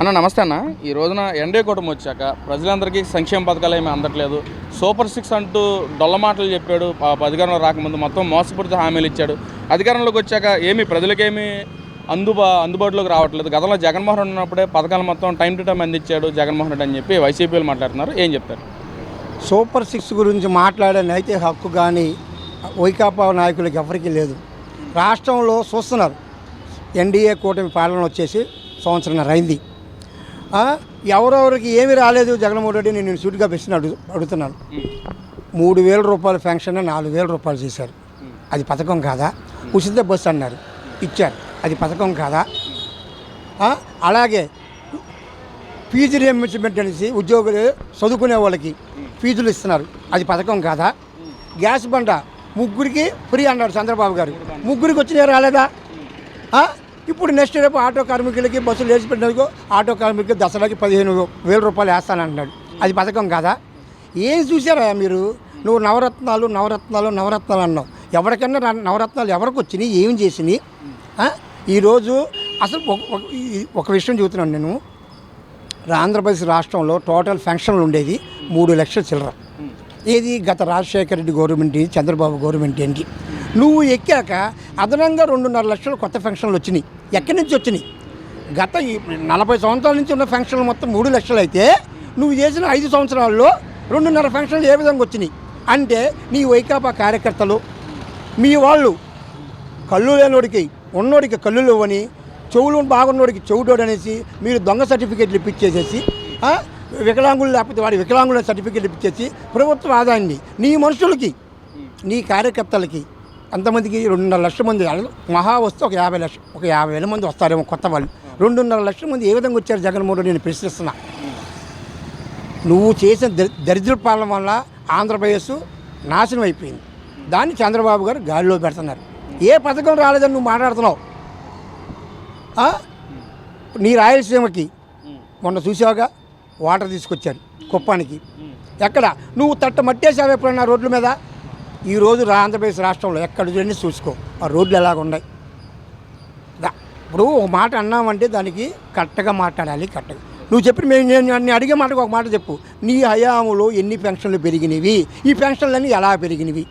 అన్న నమస్తే అన్న. ఈ రోజున ఎన్డీఏ కూటమి వచ్చాక ప్రజలందరికీ సంక్షేమ పథకాలు ఏమీ అందట్లేదు. సూపర్ సిక్స్ అంటూ డొల్లమాటలు చెప్పాడు. అధికారంలో రాకముందు మొత్తం మోసపూరిత హామీలు ఇచ్చాడు. అధికారంలోకి వచ్చాక ఏమి ప్రజలకేమీ అందుబా అందుబాటులోకి రావట్లేదు. గతంలో జగన్మోహన్ రెడ్డి ఉన్నప్పుడే పథకాలు మొత్తం టైం టు టైం అందించాడు జగన్మోహన్ రెడ్డి అని చెప్పి వైసీపీలు మాట్లాడుతున్నారు. ఏం చెప్తారు? సూపర్ సిక్స్ గురించి మాట్లాడే నైతిక హక్కు కానీ వైకాపా నాయకులకు ఎవరికీ లేదు. రాష్ట్రంలో చూస్తున్నారు. ఎన్డీఏ కూటమి పాలన వచ్చేసి సంవత్సరం అయింది. ఎవరెవరికి ఏమి రాలేదు. జగన్మోహన్ రెడ్డి నేను సూటిగా ప్రశ్న అడుగు అడుగుతున్నాను మూడు వేల రూపాయల ఫెన్షన్ నాలుగు వేల రూపాయలు చేశారు. అది పథకం కాదా? ఉచిత బస్సు అన్నారు. ఇచ్చారు. అది పథకం కాదా? అలాగే ఫీజు రియంబర్స్మెంట్ అనేసి ఉద్యోగులు చదువుకునే వాళ్ళకి ఫీజులు ఇస్తున్నారు. అది పథకం కాదా? గ్యాస్ బండ ముగ్గురికి ఫ్రీ అన్నాడు చంద్రబాబు గారు. ముగ్గురికి వచ్చినా రాలేదా? ఇప్పుడు నెక్స్ట్ రేపు ఆటో కార్మికులకి బస్సులు వేసి పెట్టినందుకు ఆటో కార్మికులకి దసరాకి పదిహేను వేల రూపాయలు వేస్తానంటున్నాడు. అది పథకం కాదా? ఏం చూసారా మీరు? నువ్వు నవరత్నాలు నవరత్నాలు నవరత్నాలు అన్నావు. ఎవరికన్నా నవరత్నాలు ఎవరికి వచ్చినాయి? ఏం చేసినాయి? ఈరోజు అసలు ఒక- ఒక- ఈ- ఒక విషయం చెబుతున్నాను నేను. ఆంధ్రప్రదేశ్ రాష్ట్రంలో టోటల్ ఫంక్షన్లు ఉండేది మూడు లక్షల చిల్లర. ఏది? గత రాజశేఖర రెడ్డి గవర్నమెంట్ చంద్రబాబు గవర్నమెంట్ ఏంటి? నువ్వు ఎక్కాక అదనంగా రెండున్నర లక్షలు కొత్త ఫంక్షన్లు వచ్చినాయి. ఎక్కడి నుంచి వచ్చినాయి? గత నలభై సంవత్సరాల నుంచి ఉన్న ఫంక్షన్లు మొత్తం మూడు లక్షలు అయితే నువ్వు చేసిన ఐదు సంవత్సరాల్లో రెండున్నర ఫంక్షన్లు ఏ విధంగా వచ్చినాయి? అంటే నీ వైకాపా కార్యకర్తలు మీ వాళ్ళు కళ్ళు లేనోడికి ఉన్నోడికి కళ్ళు లేవని చెవులు బాగున్నోడికి చెవుడోడు అనేసి మీరు దొంగ సర్టిఫికేట్లు ఇప్పించేసేసి వికలాంగులు లేకపోతే వాడి వికలాంగుల సర్టిఫికేట్లు ఇప్పించేసి ప్రభుత్వ ఆదాయాన్ని నీ మనుషులకి నీ కార్యకర్తలకి అంతమందికి రెండున్నర లక్షల మంది మహా వస్తే ఒక యాభై లక్ష ఒక యాభై వేల మంది వస్తారేమో కొత్త వాళ్ళు. రెండున్నర లక్షల మంది ఏ విధంగా వచ్చారు జగన్మోహన్ నేను ప్రశ్నిస్తున్నా. నువ్వు చేసిన దరిద్ర పాలన వల్ల ఆంధ్రప్రదేశ్ నాశనం అయిపోయింది. దాన్ని చంద్రబాబు గారు గాలిలో పెడుతున్నారు. ఏ పథకం రాలేదని నువ్వు మాట్లాడుతున్నావు? నీ రాయలసీమకి మొన్న చూసావుగా? వాటర్ తీసుకొచ్చారు కుప్పానికి. ఎక్కడ? నువ్వు తట్ట మట్టేసావు ఎప్పుడన్నా రోడ్ల మీద? ఈరోజు ఆంధ్రప్రదేశ్ రాష్ట్రంలో ఎక్కడ చూడండి చూసుకో. ఆ రోడ్లు ఎలాగ ఉన్నాయి. ఇప్పుడు ఒక మాట అన్నామంటే దానికి కరెక్ట్గా మాట్లాడాలి కరెక్ట్గా. నువ్వు చెప్పిన మేము నేను నేను అడిగే మాటకు ఒక మాట చెప్పు. నీ హయాములో ఎన్ని పెన్షన్లు పెరిగినవి? ఈ పెన్షన్లన్నీ ఎలా పెరిగినవి?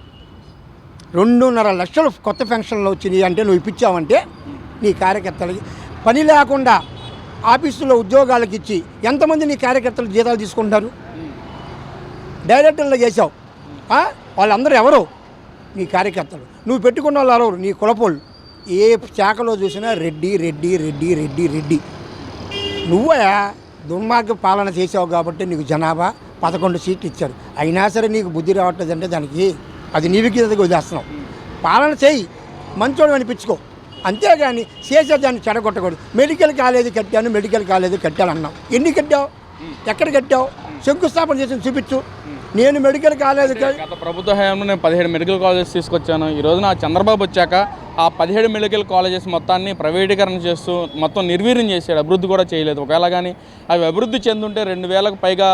రెండున్నర లక్షలు కొత్త పెన్షన్లు వచ్చినాయి అంటే నువ్వు ఇప్పించావంటే నీ కార్యకర్తలకి పని లేకుండా ఆఫీసులో ఉద్యోగాలకు ఇచ్చి ఎంతమంది నీ కార్యకర్తలు జీతాలు తీసుకుంటారు? డైరెక్టర్లు చేసావు. వాళ్ళందరూ ఎవరు? నీ కార్యకర్తలు. నువ్వు పెట్టుకున్న వాళ్ళు ఎవరు నీ కులపోళ్ళు. ఏ శాఖలో చూసినా రెడ్డి రెడ్డి రెడ్డి రెడ్డి రెడ్డి. నువ్వే దుర్మార్గ పాలన చేసావు కాబట్టి నీకు జనాభా పదకొండు సీట్లు ఇచ్చారు. అయినా సరే నీకు బుద్ధి రావట్లేదంటే దానికి అది నీ విగ్రతకు వదిలేస్తున్నావు. పాలన చేయి. మంచోడు అనిపించుకో. అంతేగాని చేసే దాన్ని చెడగొట్టకూడదు. మెడికల్ కాలేజీ కట్టాను మెడికల్ కాలేజీ కట్టాను అన్నావు. ఎన్ని కట్టావు? ఎక్కడ కట్టావు? శంకుస్థాపన చేసి చూపించు. నేను మెడికల్ కాలేజీ గత ప్రభుత్వ హయాంలో నేను పదిహేడు మెడికల్ కాలేజెస్ తీసుకొచ్చాను. ఈ రోజున చంద్రబాబు వచ్చాక ఆ పదిహేడు మెడికల్ కాలేజెస్ మొత్తాన్ని ప్రైవేటీకరణ చేస్తూ మొత్తం నిర్వీర్యం చేశాడు. అభివృద్ధి కూడా చేయలేదు. ఒకవేళ కానీ అవి అభివృద్ధి చెందుంటే రెండు వేలకు పైగా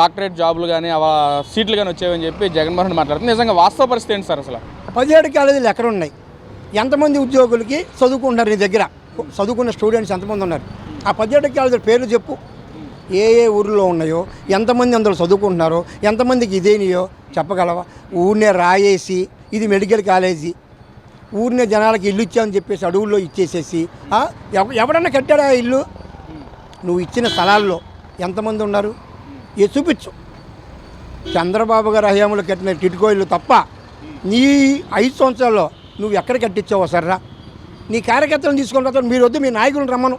డాక్టరేట్ జాబులు కానీ అవ సీట్లు కానీ వచ్చేవని చెప్పి జగన్మోహన్ రెడ్డి మాట్లాడుతుంది నిజంగా వాస్తవ పరిస్థితి ఏంటి సార్ అసలు? పదిహేడు కాలేజీలు ఎక్కడ ఉన్నాయి? ఎంతమంది ఉద్యోగులకి చదువుకుంటున్నారు నీ దగ్గర? చదువుకున్న స్టూడెంట్స్ ఎంతమంది ఉన్నారు? ఆ పదిహేడు కాలేజీల పేర్లు చెప్పు. ఏ ఏ ఊర్లో ఉన్నాయో ఎంతమంది అందులో చదువుకుంటున్నారో ఎంతమందికి ఇదేనియో చెప్పగలవా? ఊరినే రాయేసి ఇది మెడికల్ కాలేజీ. ఊరినే జనాలకి ఇల్లు ఇచ్చామని చెప్పేసి అడవుల్లో ఇచ్చేసేసి ఎవ- ఎవడన్నా కట్టాడా ఆ ఇల్లు? నువ్వు ఇచ్చిన స్థలాల్లో ఎంతమంది ఉన్నారు? ఏ చూపించు. చంద్రబాబు గారి హయాంలో కట్టిన టిట్కో ఇల్లు తప్ప నీ ఐదు సంవత్సరాల్లో నువ్వు ఎక్కడ కట్టించావు సర్రా? నీ కార్యకర్తలను తీసుకున్న తర్వాత మీరు వద్దు మీ నాయకులను రమ్మను.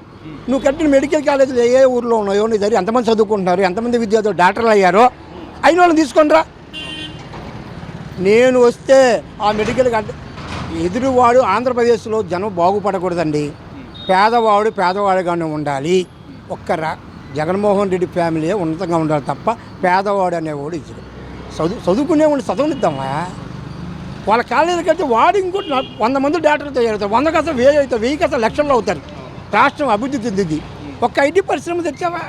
నువ్వు కట్టిన మెడికల్ కాలేజీలు ఏ ఏ ఊర్లో ఉన్నాయో నీ దగ్గర ఎంతమంది చదువుకుంటున్నారు ఎంతమంది విద్యార్థులు డాక్టర్లు అయ్యారో అయిన వాళ్ళని తీసుకొని రా. నేను వస్తే ఆ మెడికల్ కాలేజ్ ఎదురువాడు ఆంధ్రప్రదేశ్లో జనం బాగుపడకూడదండి. పేదవాడు పేదవాడుగానే ఉండాలి. ఒక్కరా జగన్మోహన్ రెడ్డి ఫ్యామిలీ ఉన్నతంగా ఉండాలి తప్ప పేదవాడు అనేవాడు ఇచ్చాడు. చదువు చదువుకునేవాడిని చదువునిద్దామా? వాళ్ళ కాలేజీకి కడితే వాడు ఇంకోటి వంద మంది డాక్టర్లు తయారవుతారు. వంద కథ వెయ్యి అవుతారు వెయ్యి కథ లక్షల్లో అవుతారు. రాష్ట్రం అభివృద్ధి చెందింది. ఒక్క ఐటీ పరిశ్రమ తెచ్చావా?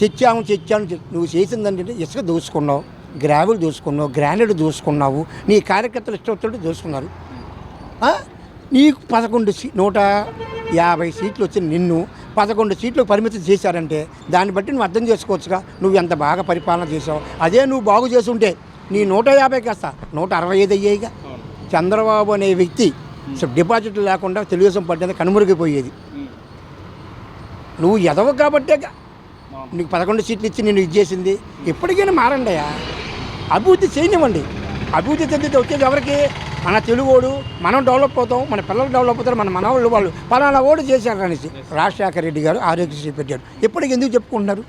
తెచ్చాము తెచ్చాము. నువ్వు నువ్వు చేసిందంటే ఇసుక దోసుకున్నావు గ్రావెల్ దోసుకున్నావు గ్రానైట్ దోసుకున్నావు నీ కార్యకర్తలు ఇష్టం వచ్చినట్టు దోసుకున్నారు. నీకు పదకొండు సీ నూట యాభై సీట్లు వచ్చిన నిన్ను పదకొండు సీట్లు పరిమితం చేశారంటే దాన్ని బట్టి నువ్వు అర్థం చేసుకోవచ్చుగా. నువ్వు ఎంత బాగా పరిపాలన చేసావు అదే నువ్వు బాగు చేసుంటే నీ నూట యాభై కాస్త నూట అరవై ఐదు అయ్యాయిగా చంద్రబాబు అనే వ్యక్తి డిపాజిట్లు లేకుండా తెలుగుదేశం పార్టీ అనేది కనుమరుగైపోయేది. నువ్వు ఎదవ కాబట్టే నీకు పదకొండు సీట్లు ఇచ్చి నేను ఇది చేసింది. ఎప్పటికైనా మారండి అయ్యా. అభివృద్ధి చేయనివ్వండి. అభివృద్ధి చెందితే వచ్చేది ఎవరికి? మన తెలుగోడు మనం డెవలప్ అవుతాం మన పిల్లలు డెవలప్ అవుతారు మన మనవాళ్ళు వాళ్ళు. పలానా ఓటు చేశారు అనేసి రాజశేఖర రెడ్డి గారు ఆరోగ్యశ్రీ పెట్టాడు. ఎప్పటికి ఎందుకు చెప్పుకుంటున్నారు?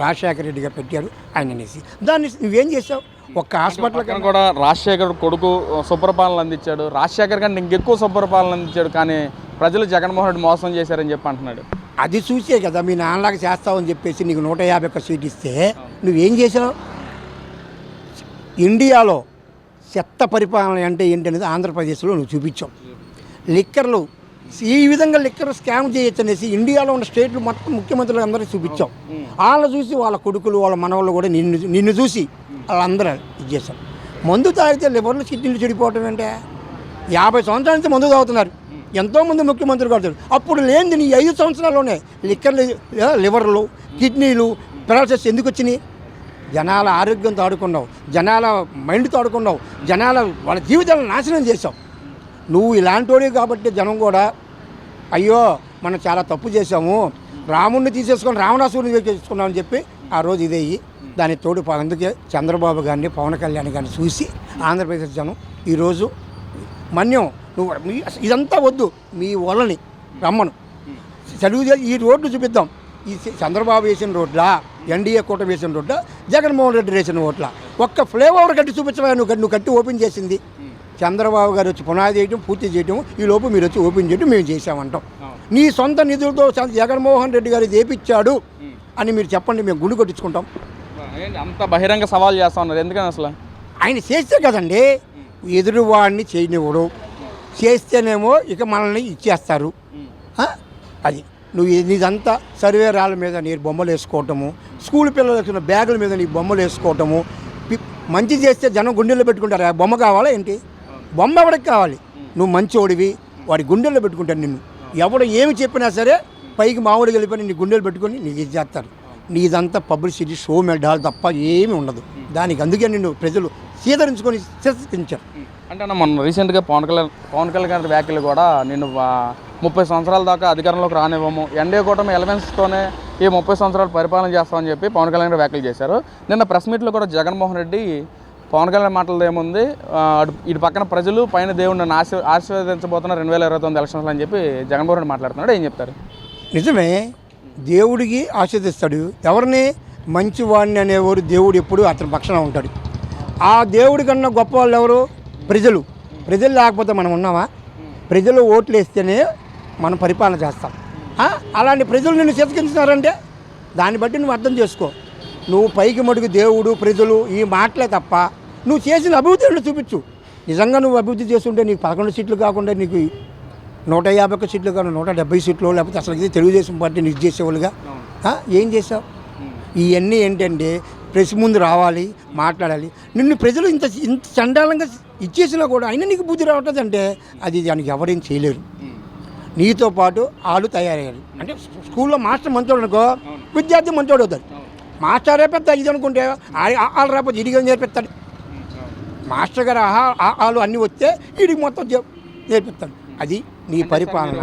రాజశేఖర రెడ్డి గారు పెట్టారు ఆయన అనేసి. దాన్ని నువ్వేం చేసావు ఒక్క హాస్పిటల్ కూడా రాజశేఖర్ కొడుకు సుపరిపాలన అందించాడు. రాజశేఖర్ కంటే ఇంకెక్కువ సుపరిపాలన అందించాడు కానీ ప్రజలు జగన్మోహన్ రెడ్డి మోసం చేశారని చెప్పి అంటున్నాడు. అది చూసే కదా మీ నాన్నలాగా చేస్తావని చెప్పేసి నీకు నూట యాభై ఒక్క సీట్ ఇస్తే నువ్వేం చేసావు ఇండియాలో చెత్త పరిపాలన అంటే ఏంటనేది ఆంధ్రప్రదేశ్లో నువ్వు చూపించావు. లిక్కర్లు ఈ విధంగా లిక్కర్ స్కామ్ చేయొచ్చు అనేసి ఇండియాలో ఉన్న స్టేట్లు మొత్తం ముఖ్యమంత్రులు అందరికీ చూపించావు వాళ్ళని చూసి వాళ్ళ కొడుకులు వాళ్ళ మనవాళ్ళు కూడా నిన్ను నిన్ను చూసి వాళ్ళందరూ ఇది చేశారు. మందు తాగితే లివర్లు కిడ్నీలు చెడిపోవటం ఏంటే? యాభై సంవత్సరాల నుంచి మందు తాగుతున్నారు. ఎంతోమంది ముఖ్యమంత్రులు కడతారు అప్పుడు లేనిది నీ ఐదు సంవత్సరాల్లోనే లిక్కర్లు లివర్లు కిడ్నీలు పెరాలసిస్ ఎందుకు వచ్చినాయి? జనాల ఆరోగ్యంతో ఆడుకున్నావు జనాల మైండ్తో ఆడుకున్నావు జనాల వాళ్ళ జీవితాలను నాశనం చేసావు నువ్వు ఇలాంటి కాబట్టి జనం కూడా అయ్యో మనం చాలా తప్పు చేసాము రాముడిని తీసేసుకొని రావణాసురుని తీసుకున్నామని చెప్పి ఆ రోజు ఇదే అయ్యి తోడు అందుకే చంద్రబాబు గారిని పవన్ కళ్యాణ్ గారిని చూసి ఆంధ్రప్రదేశ్ జనం ఈరోజు మన్యం. నువ్వు మీ- ఇదంతా వద్దు మీ వలని రమ్మను. చదువు ఈ రోడ్లు చూపిద్దాం. ఈ చంద్రబాబు వేసిన రోడ్లా ఎన్డీఏ కూట వేసిన రోడ్లా జగన్మోహన్ రెడ్డి వేసిన ఓట్ల ఒక్క ఫ్లేవర్ కట్టి చూపించవా నువ్వు నువ్వు కట్టి ఓపెన్ చేసింది. చంద్రబాబు గారు వచ్చి పునాది చేయడం పూర్తి చేయడం ఈ లోపు మీరు వచ్చి ఓపెన్ చేయడం మేము చేసామంటాం నీ సొంత నిధులతో జగన్మోహన్ రెడ్డి గారు చేపించాడు అని మీరు చెప్పండి మేము గుండు కొట్టించుకుంటాం. అంత బహిరంగ సవాల్ చేస్తా ఉన్నారు. ఎందుకని అసలు? ఆయన చేస్తే కదండి ఎదురువాడిని చేయనివ్వడు. చేస్తేనేమో ఇక మనల్ని ఇచ్చేస్తారు? అది. నువ్వు నీదంతా సర్వే రాళ్ళ మీద నీ బొమ్మలు వేసుకోవటము స్కూల్ పిల్లలు బ్యాగుల మీద నీ బొమ్మలు వేసుకోవటము మంచి చేస్తే జనం గుండెల్లో పెట్టుకుంటారు. ఆ బొమ్మ కావాలా ఏంటి? బొమ్మ ఎవడికి కావాలి? నువ్వు మంచోడివి వాడి గుండెల్లో పెట్టుకుంటాను నిన్ను. ఎవడు ఏమి చెప్పినా సరే పైకి మామూలుగా వెళ్ళిపోయి నీ గుండెలు పెట్టుకొని నీకు ఇది చేస్తారు నీదంతా పబ్లిసిటీ షో మెడాలు తప్ప ఏమి ఉండదు. దానికి అందుకే నిన్ను ప్రజలు సీదరించుకొని శిక్షించారు అంటే అన్న మొన్న రీసెంట్గా పవన్ కళ్యాణ్ పవన్ కళ్యాణ్ గారి వ్యాఖ్యలు కూడా నేను ముప్పై సంవత్సరాల దాకా అధికారంలోకి రానివ్వము ఎన్డీఏ కూటమి ఎలవెన్స్తోనే ఈ ముప్పై సంవత్సరాలు పరిపాలన చేస్తామని చెప్పి పవన్ కళ్యాణ్ గారు వ్యాఖ్యలు చేశారు. నిన్న ప్రెస్ మీట్లో కూడా జగన్మోహన్ రెడ్డి పవన్ కళ్యాణ్ మాటలు ఏముంది? అటు ఇటు పక్కన ప్రజలు పైన దేవుడిని నన్ను ఆశీ ఆశీర్వదించబోతున్నారు రెండు వేల ఇరవై తొమ్మిది ఎలక్షన్స్ అని చెప్పి జగన్మోహన్ రెడ్డి మాట్లాడుతున్నాడు. ఏం చెప్తారు? నిజమే. దేవుడికి ఆశీర్దిస్తాడు. ఎవరిని? మంచివాడిని అనేవారు దేవుడు ఎప్పుడు అతని పక్షాన ఉంటాడు. ఆ దేవుడి కన్నా గొప్ప వాళ్ళు ఎవరు? ప్రజలు. ప్రజలు లేకపోతే మనం ఉన్నామా? ప్రజలు ఓట్లు వేస్తేనే మనం పరిపాలన చేస్తాం. అలాంటి ప్రజలు నిన్ను చితకించున్నారంటే దాన్ని బట్టి నువ్వు అర్థం చేసుకో. నువ్వు పైకి మటుకు దేవుడు ప్రజలు ఈ మాటలే తప్ప నువ్వు చేసిన అభివృద్ధిని చూపించు. నిజంగా నువ్వు అభివృద్ధి చేస్తుంటే నీకు పదకొండు సీట్లు కాకుండా నీకు నూట యాభై ఒక్క సీట్లు కాదు నూట డెబ్బై సీట్లు లేకపోతే అసలు ఇది తెలుగుదేశం పార్టీని ఇది చేసేవాళ్ళుగా? ఏం చేసావు ఇవన్నీ ఏంటంటే ప్రెస్ ముందు రావాలి మాట్లాడాలి. నిన్ను ప్రజలు ఇంత ఇంత చండాలంగా ఇచ్చేసినా కూడా అయినా నీకు బుద్ధి రావట్లేదంటే అది దానికి ఎవరేం చేయలేరు. నీతో పాటు వాళ్ళు తయారయ్యారు. అంటే స్కూల్లో మాస్టర్ మంచోడు అనుకో విద్యార్థి మంచోడు అవుతాడు. మాస్టరే పెద్ద ఇది అనుకుంటే వాళ్ళు రాకపోతే ఇడిగా నేర్పిస్తాడు? మాస్టర్ గారు ఆహా ఆలు అన్నీ వస్తే వీడికి మొత్తం నేర్పిస్తాడు. అది నీ పరిపాలన.